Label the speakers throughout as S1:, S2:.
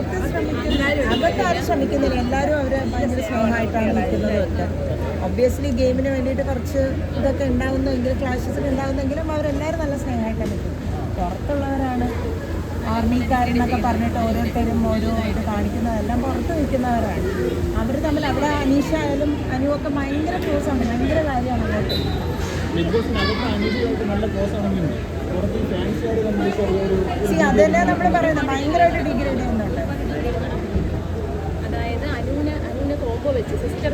S1: അകത്ത് ശ്രമിക്കുന്ന ശ്രമിക്കുന്നില്ല. എല്ലാവരും അവരെ ഭയങ്കര സ്നേഹമായിട്ടാണ് നിൽക്കുന്നതൊക്കെ ഒബ്വിയസ്ലി ഗെയിമിന് വേണ്ടിയിട്ട് കുറച്ച് ഇതൊക്കെ ഉണ്ടാകുന്നെങ്കിലും ക്ലാഷസ് ഒക്കെ ഉണ്ടാകുന്നെങ്കിലും അവരെല്ലാവരും നല്ല സ്നേഹമായിട്ടാണ് നിൽക്കുന്നത് പുറത്തുള്ളവരാണ് ആർമിക്കാരെന്നൊക്കെ പറഞ്ഞിട്ട് ഓരോരുത്തരും ഓരോ ഇത് കാണിക്കുന്നതെല്ലാം പുറത്ത് നിൽക്കുന്നവരാണ്. അവർ തമ്മിൽ അവിടെ അനീഷ ആയാലും അനുവൊക്കെ ഭയങ്കര ക്ലോസാണ് ഭയങ്കര കാര്യമാണ് അങ്ങോട്ട് സി അതല്ലേ നമ്മൾ പറയുന്നത്. ഭയങ്കരമായിട്ട് ഡിഗ്രേഡ് ചെയ്യുന്നുണ്ട്
S2: അതായത് അനുവിന് അനുവിന് കോംബോ വെച്ച് സിസ്റ്റർ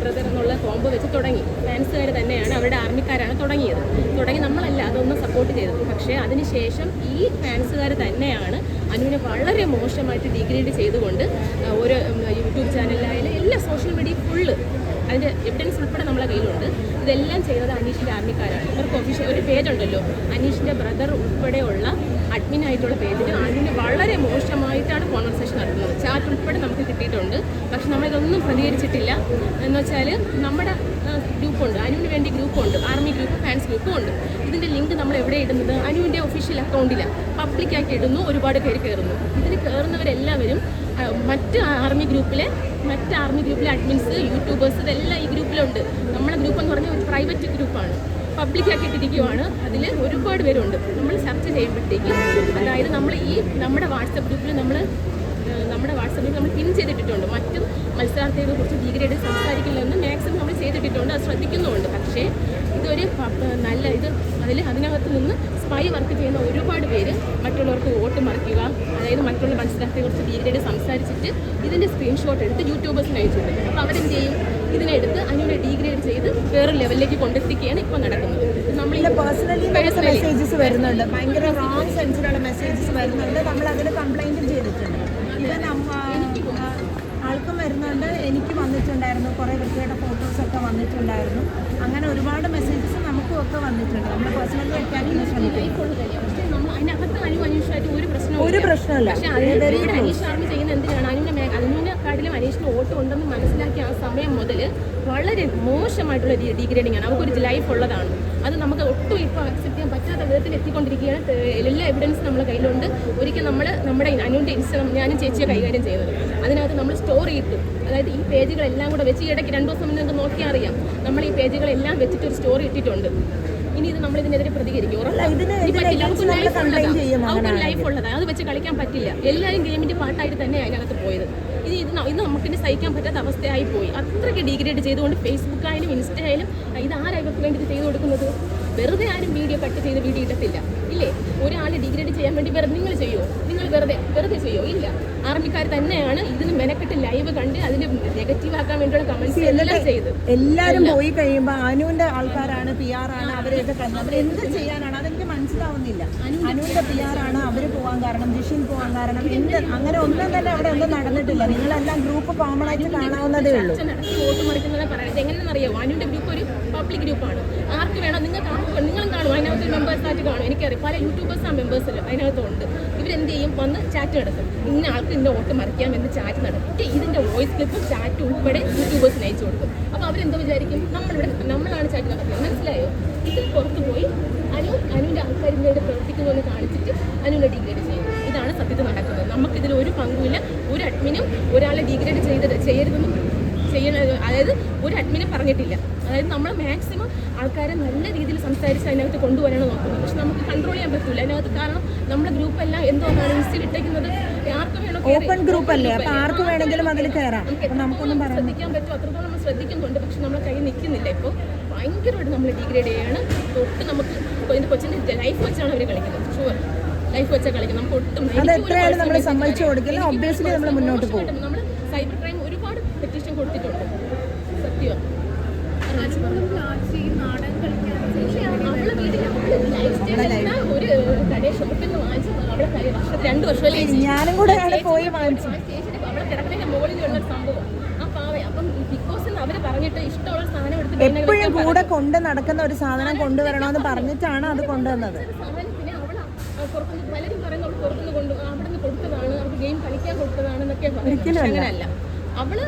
S2: ബ്രദർ എന്നുള്ള കോംബോ വെച്ച് തുടങ്ങി. ഫാൻസുകാർ തന്നെയാണ് അവരുടെ ആർമിക്കാരാണ് തുടങ്ങിയത്. തുടങ്ങി നമ്മളല്ല അതൊന്നും സപ്പോർട്ട് ചെയ്തത്. പക്ഷേ അതിനുശേഷം ഈ ഫാൻസുകാർ തന്നെയാണ് അനുവിനെ വളരെ മോശമായിട്ട് ഡിഗ്രേഡ് ചെയ്തുകൊണ്ട് ഒരു യൂട്യൂബ് ചാനലായാലും എല്ലാ സോഷ്യൽ മീഡിയ ഫുള്ള് അതിന്റെ എവിഡൻസ് ഉൾപ്പെടെ നമ്മളെ കയ്യിലുണ്ട്. ഇതെല്ലാം ചെയ്തത് അനീഷിന്റെ ആർമിക്കാരാണ് ഇവർക്ക് ഒഫീഷ്യൽ ഒരു പേജ് ഉണ്ടല്ലോ അനീഷിന്റെ ബ്രദർ അഡ്മിൻ ആയിട്ടുള്ള പേജിൽ അതിന് വളരെ മോശമായിട്ടാണ് കോൺവെർസേഷൻ നടക്കുന്നത് ചാറ്റ് ഉൾപ്പെടെ നമുക്ക് കിട്ടിയിട്ടുണ്ട്. പക്ഷെ നമ്മളിതൊന്നും പ്രതികരിച്ചിട്ടില്ല. എന്ന് വെച്ചാൽ നമ്മുടെ ഗ്രൂപ്പുണ്ട് അനുവിന് വേണ്ടി ഗ്രൂപ്പുണ്ട് ആർമി ഗ്രൂപ്പ് ഫാൻസ് ഗ്രൂപ്പും ഉണ്ട്. ഇതിന്റെ ലിങ്ക് നമ്മൾ എവിടെ ഇടുന്നത്? അനുവിന്റെ ഒഫീഷ്യൽ അക്കൗണ്ടിലാണ് പബ്ലിക്കായിട്ട് ഇടുന്നു. ഒരുപാട് പേര് കയറുന്നു ഇതിൽ കയറുന്നവരെല്ലാവരും മറ്റ് ആർമി ഗ്രൂപ്പിലെ മറ്റ് ആർമി ഗ്രൂപ്പിലെ അഡ്മിൻസ് യൂട്യൂബേഴ്സ് ഇതെല്ലാം ഈ ഗ്രൂപ്പിലുണ്ട് നമ്മുടെ ഗ്രൂപ്പ് എന്ന് പറഞ്ഞാൽ ഒരു പ്രൈവറ്റ് ഗ്രൂപ്പാണ് പബ്ലിക്കാക്കി ഇട്ടിരിക്കുവാണ് അതിൽ ഒരുപാട് പേരുണ്ട്. നമ്മൾ ചർച്ച ചെയ്യുമ്പോഴത്തേക്കും അതായത് നമ്മൾ ഈ നമ്മുടെ വാട്സപ്പ് ഗ്രൂപ്പിൽ നമ്മൾ നമ്മുടെ വാട്സപ്പ് ഗ്രൂപ്പിൽ നമ്മൾ പിൻ ചെയ്തിട്ടിട്ടുണ്ട്. മറ്റു മത്സരാർത്ഥികളെ കുറിച്ച് ഡിഗ്രേഡ് സംസാരിക്കില്ലെന്ന് മാക്സിമം നമ്മൾ ചെയ്തിട്ടിട്ടുണ്ട്. അത് ശ്രദ്ധിക്കുന്നുമുണ്ട്. പക്ഷേ ഇതൊരു നല്ല ഇത്. അതിൽ അതിനകത്ത് നിന്ന് സ്പൈ വർക്ക് ചെയ്യുന്ന ഒരുപാട് പേര് മറ്റുള്ളവർക്ക് വോട്ട് മറിക്കുക അതായത് മറ്റുള്ള മത്സരാർത്ഥികളെ കുറിച്ച് ഡീറ്റെയിൽ സംസാരിച്ചിട്ട് ഇതിന്റെ സ്ക്രീൻഷോട്ട് എടുത്ത് യൂട്യൂബേഴ്സിന് അയച്ചിട്ടുണ്ട്. അപ്പോൾ അവരെന്ത് ചെയ്യും? ഇതിനെടുത്ത് അതിനെ ഡീഗ്രേഡ് ചെയ്ത് വേറെ ലെവലിലേക്ക് കൊണ്ടെത്തിക്കുകയാണ് ഇപ്പോൾ നടക്കുന്നത്.
S1: പിന്നെ പേഴ്സണലി മെസ്സേജസ് വരുന്നുണ്ട്. ഭയങ്കര റോങ് സെൻസിലുള്ള മെസ്സേജസ് വരുന്നുണ്ട്. നമ്മൾ അതിൽ കംപ്ലൈന്റും ചെയ്തിട്ടുണ്ട്. ഇവൻ ആൾക്കും വരുന്നുണ്ട്. എനിക്ക് വന്നിട്ടുണ്ടായിരുന്നു. കുറേ വ്യക്തിയുടെ ഫോട്ടോസൊക്കെ വന്നിട്ടുണ്ടായിരുന്നു. അങ്ങനെ ഒരുപാട് മെസ്സേജസ് നമുക്കും ഒക്കെ വന്നിട്ടുണ്ട്. നമ്മൾ പേഴ്സണലി അറ്റാക്കിന് ശ്രമിക്കും
S2: പക്ഷേ നമ്മൾ അതിനകത്ത് അനു ഒരു
S1: ഒരു പ്രശ്നമില്ല.
S2: പക്ഷെ അനീഷ് ആർമി ചെയ്യുന്ന എന്തിനാണ്? അനുവിനെ അനുവിനെക്കാട്ടിലും അനീഷിന് വോട്ട് ഉണ്ടെന്ന് മനസ്സിലാക്കിയ ആ സമയം മുതൽ വളരെ മോശമായിട്ടുള്ള ഡീഗ്രേഡിംഗ് ആണ്. അവർക്കൊരു ലൈഫ് ഉള്ളതാണ്. അത് നമുക്ക് ഒട്ടും ഇപ്പോൾ അക്സെപ്റ്റ് ചെയ്യാൻ പറ്റാത്ത വിധത്തിൽ എത്തിക്കൊണ്ടിരിക്കുകയാണ്. എല്ലാ എവിഡൻസും നമ്മുടെ കയ്യിലുണ്ട്. ഒരിക്കൽ നമ്മൾ നമ്മുടെ അനുവിന്റെ ഇൻസ്റ്റഗ്രാം ഞാനും ചേച്ചിയെ കൈകാര്യം ചെയ്യുന്നത് അതിനകത്ത് നമ്മൾ സ്റ്റോറി ഇട്ടു. അതായത് ഈ പേജുകളെല്ലാം കൂടെ വെച്ച് ഇടയ്ക്ക് രണ്ട് ദിവസം മുന്നേ നിങ്ങൾക്ക് നോക്കിയാൽ അറിയാം. നമ്മൾ ഈ പേജുകളെല്ലാം വെച്ചിട്ട് ഒരു സ്റ്റോറി ഇട്ടിട്ടുണ്ട്. ഇനി ഇത് നമ്മൾ ഇതിനെതിരെ പ്രതികരിക്കും അവർക്ക്. ലൈഫ് ഉള്ളതാണ് അത് വെച്ച് കളിക്കാൻ പറ്റില്ല. എല്ലാവരും ഗെയിമിന്റെ പാട്ടായിട്ട് തന്നെ അതിനകത്ത് പോയത്. ഇനി ഇത് നമുക്ക് ഇത് നമുക്കിനി സഹിക്കാൻ പറ്റാത്ത അവസ്ഥയായി പോയി. അത്രയ്ക്ക് ഡിഗ്രേഡ് ചെയ്തുകൊണ്ട് ഫേസ്ബുക്കായാലും ഇൻസ്റ്റ ആയാലും ഇത് ആരാ ഇവർക്ക് വേണ്ടി ചെയ്തു കൊടുക്കുന്നത്? വെറുതെ ആരും വീഡിയോ കട്ട് ചെയ്ത് വീഡിയോ ഇടത്തില്ല. ഇല്ലേ? ഒരാൾ ഡിഗ്രേഡ് ചെയ്യാൻ വേണ്ടി വെറുതെ നിങ്ങൾ ചെയ്യുമോ നിങ്ങൾ വെറുതെ വെറുതെ ചെയ്യുമോ ഇല്ല. ആർമിക്കാർ തന്നെയാണ് ഇതിന് മെനക്കെട്ട് ലൈവ് കണ്ട് അതിന് നെഗറ്റീവ് ആക്കാൻ വേണ്ടിയുള്ള കമന്റ്സ് എല്ലാം ചെയ്ത്
S1: എല്ലാരും പോയി കഴിയുമ്പോൾ അനുവിന്റെ ആൾക്കാരാണ് പി ആർ ആണ് അവരെയൊക്കെ എന്ത് ചെയ്യാനാണ്? അതെനിക്ക് മനസ്സിലാവുന്നില്ല. അനുവിന്റെ പി ആർ ആണ് അവർ പോകാൻ കാരണം ജിഷിൻ പോകാൻ കാരണം എന്ത് അങ്ങനെ ഒന്നും തന്നെ അവിടെ ഒന്നും നടന്നിട്ടില്ല. നിങ്ങളെല്ലാം ഗ്രൂപ്പ് കോമൺ ആയിട്ട് കാണാവുന്നതേ ഉള്ളൂ.
S2: വോട്ട് മറിക്കുന്നത് പറയുന്നത് അനുവിന്റെ ഗ്രൂപ്പ് ഒരു പബ്ലിക് ഗ്രൂപ്പാണ് ആർക്ക് വേണം നിങ്ങൾക്ക് നിങ്ങളും കാണും. അതിനകത്ത് മെമ്പേഴ്സായിട്ട് കാണും. എനിക്കറിയാം. പല യൂട്യൂബേഴ്സ് ആ മെമ്പേഴ്സ് അതിനകത്തുണ്ട്. ഇവരെന്ത് ചെയ്യും വന്ന് ചാറ്റ് നടത്തും. ഇന്ന ആൾക്ക് ഇന്ന ഓട്ട് മറിക്കാം എന്ന് ചാറ്റ് നടത്തി. ഇതിന്റെ വോയിസ് ക്ലിപ്പും ചാറ്റ് ഉൾപ്പെടെ യൂട്യൂബേഴ്സിന് അയച്ചു കൊടുക്കും. അപ്പോൾ അവരെന്ത് വിചാരിക്കും? നമ്മളിവിടെ നമ്മളാണ് ചാറ്റ് നടത്തുന്നത് മനസ്സിലായോ? ഇത് പുറത്ത് പോയി അനു അനുവിന്റെ ആൾക്കാരിന്റെ പ്രവർത്തിക്കുന്നു എന്ന് കാണിച്ചിട്ട് അനുവിനെ ഡിഗ്രേഡ് ചെയ്യും ഇതാണ് സത്യത്തിൽ നടക്കുന്നത്. നമുക്കിതിൽ ഒരു പങ്കുമില്ല. ഒരു അഡ്മിനും ഒരാളെ ഡിഗ്രേഡ് ചെയ്ത് ചെയ്യരുതെന്ന് ചെയ്യണ അതായത് ഒരു അഡ്മിനെ പറഞ്ഞിട്ടില്ല. അതായത് നമ്മൾ മാക്സിമം ആൾക്കാരെ നല്ല രീതിയിൽ സംസാരിച്ച് അതിനകത്ത് കൊണ്ടുവരാനാണ് നോക്കുന്നത് പക്ഷെ നമുക്ക് കൺട്രോൾ ചെയ്യാൻ പറ്റില്ല അതിനകത്ത് കാരണം നമ്മുടെ ഗ്രൂപ്പ് എല്ലാം എന്തോന്നാണ് ഇൻസ്റ്റയിൽ ഇട്ടേക്കുന്നത് ആർക്ക് വേണോ
S1: ഓപ്പൺ ഗ്രൂപ്പ് അല്ലേ?
S2: അപ്പോൾ
S1: അപ്പൊ ആർക്ക് വേണമെങ്കിലും അതിൽ കയറാം നമുക്കൊന്നും
S2: ശ്രദ്ധിക്കാൻ പറ്റും? അത്രത്തോളം നമ്മൾ ശ്രദ്ധിക്കുന്നുണ്ട്. പക്ഷെ നമ്മളെ കയ്യിൽ നിൽക്കുന്നില്ല. ഇപ്പോൾ ഭയങ്കരമായിട്ട് നമ്മൾ ഡിഗ്രേഡ് ചെയ്യാണ്. തൊട്ട് നമുക്ക് ഇപ്പോൾ കൊച്ചിന്റെ ലൈഫ് വെച്ചാണ് അവർ കളിക്കുന്നത്. ഷുവർ ലൈഫ് വെച്ചാൽ കളിക്കുന്നത്. നമുക്ക് ഒട്ടും
S1: നമ്മൾ സമ്മതിച്ചു കൊടുക്കില്ല. ഒബ്വിയസ്ലി നമ്മൾ മുന്നോട്ട് പോകും
S2: മോശമായിട്ട് നമ്മൾ സൈബർ ക്രൈം ഒരുപാട് കൊടുത്തിട്ടുണ്ട്. സത്യം?
S1: ഞാനും കൂടെ അവിടെ പോയി വാങ്ങിച്ചു. എപ്പോഴും കൂടെ കൊണ്ട് നടക്കുന്ന ഒരു സാധനം കൊണ്ടുവരണമെന്ന് പറഞ്ഞിട്ടാണ് അത് കൊണ്ടുവന്നത്.
S2: പലരും പറയുന്ന അവൾ പുറത്തുനിന്ന് കൊണ്ട് കൊടുത്തതാണ് അവർക്ക് ഗെയിം കളിക്കാൻ കൊടുത്തതാണെന്നൊക്കെ പറയുന്നത് അങ്ങനെയല്ല. അവൾ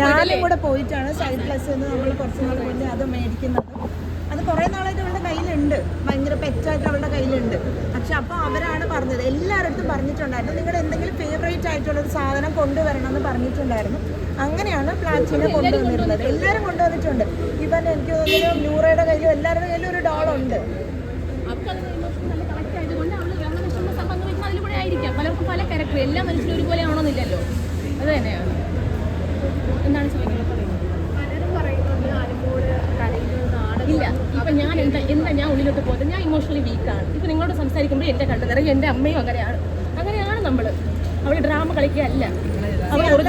S1: ഞാനും കൂടെ പോയിട്ടാണ് സൈഡ് പ്ലസ് എന്ന് നമ്മൾ കുറച്ച് നാൾ കൊണ്ട് അത് മേടിക്കുന്നത്. അത് കുറേ നാളായിട്ട് അവളുടെ കയ്യിലുണ്ട്. ഭയങ്കര പെറ്റായിട്ട് അവളുടെ കയ്യിലുണ്ട്. പക്ഷെ അപ്പോൾ അവരാണ് പറഞ്ഞത്. എല്ലാവരുടെ പറഞ്ഞിട്ടുണ്ടായിരുന്നു. നിങ്ങളുടെ എന്തെങ്കിലും ഫേവറേറ്റ് ആയിട്ടുള്ള ഒരു സാധനം കൊണ്ടുവരണം എന്ന് പറഞ്ഞിട്ടുണ്ടായിരുന്നു. അങ്ങനെയാണ് പ്ലാച്ചിനെ കൊണ്ടുവന്നിരുന്നത്. എല്ലാവരും കൊണ്ടുവന്നിട്ടുണ്ട്. ഇവൻ എനിക്ക് തോന്നുന്നു ന്യൂറയുടെ കയ്യിലും എല്ലാവരുടെ കയ്യിലും ഒരു
S2: ആയിരിക്കാം. പലർക്കും പല ക്യാരക്ടർ എല്ലാ മനുഷ്യരും ഒരുപോലെ എന്താണ് ചോദിക്കുന്നത്? ഇല്ല. ഇപ്പൊ ഞാൻ എന്താ എന്താ ഞാൻ ഉള്ളിലോട്ട് പോകുന്നത്? ഞാൻ ഇമോഷണലി വീക്കാണ് ഇപ്പൊ നിങ്ങളോട് സംസാരിക്കുമ്പോൾ എന്റെ കണ്ടു നിറയെ. എന്റെ അമ്മയും അങ്ങനെയാണ്. അങ്ങനെയാണ് നമ്മൾ. അവൾ ഡ്രാമ കളിക്കുകയല്ല. അവൾ അവൾ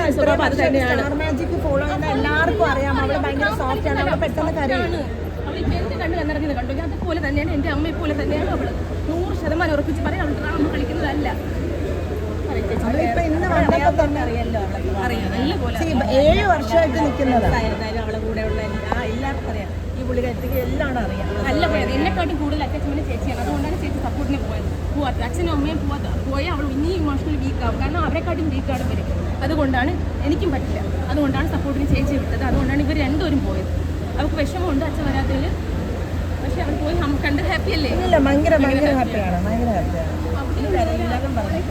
S2: അതുപോലെ തന്നെയാണ് എന്റെ അമ്മയെ പോലെ തന്നെയാണ് അവൾ. നൂറ് ശതമാനം ഉറപ്പിച്ച് പറയാം അവൾ ഡ്രാമ കളിക്കുന്നതല്ല.
S1: ഇന്ന് വന്നപ്പോ തന്നെ അറിയാലോ
S2: അറിയാം. നല്ല പോലെ
S1: See, ഏഴ് വർഷമായിട്ട് നിൽക്കുന്നത്.
S3: എന്തായാലും അവളെ കൂടെ ഉള്ള എല്ലാ എല്ലാവർക്കും അറിയാം. ഈ പുള്ളിക്കാരത്തേക്ക് എല്ലാം അറിയാം.
S2: നല്ല പോയത് എന്നെക്കാട്ടും കൂടുതൽ അറ്റാച്ച്മെന്റ് ചേച്ചിയാണ്. അതുകൊണ്ടാണ് ചേച്ചി സപ്പോർട്ടിന് പോയത്. പോവാത്ത അച്ഛനും അമ്മയും പോവാത്ത പോയാൽ അവൾ ഇനി ഇമോഷണലി വീക്ക് ആവും. കാരണം അവരെക്കാട്ടും വീക്കാണ് ഇവർ അതുകൊണ്ടാണ് എനിക്കും പറ്റില്ല. അതുകൊണ്ടാണ് സപ്പോർട്ടിന് ചേച്ചി വിട്ടത്. അതുകൊണ്ടാണ് ഇവർ രണ്ടുപേരും പോയത്. അവർക്ക് വിഷമമുണ്ട് അച്ഛൻ വരാത്തതിൽ പക്ഷെ അവർ പോയി നമുക്ക് കണ്ട് ഹാപ്പി അല്ലേ?
S1: ഇല്ല ഭയങ്കര ഭയങ്കര ഹാപ്പിയാണ് ഭയങ്കര ഹാപ്പിയാണ്
S2: അവർക്ക്
S3: എല്ലാവരും പറഞ്ഞു.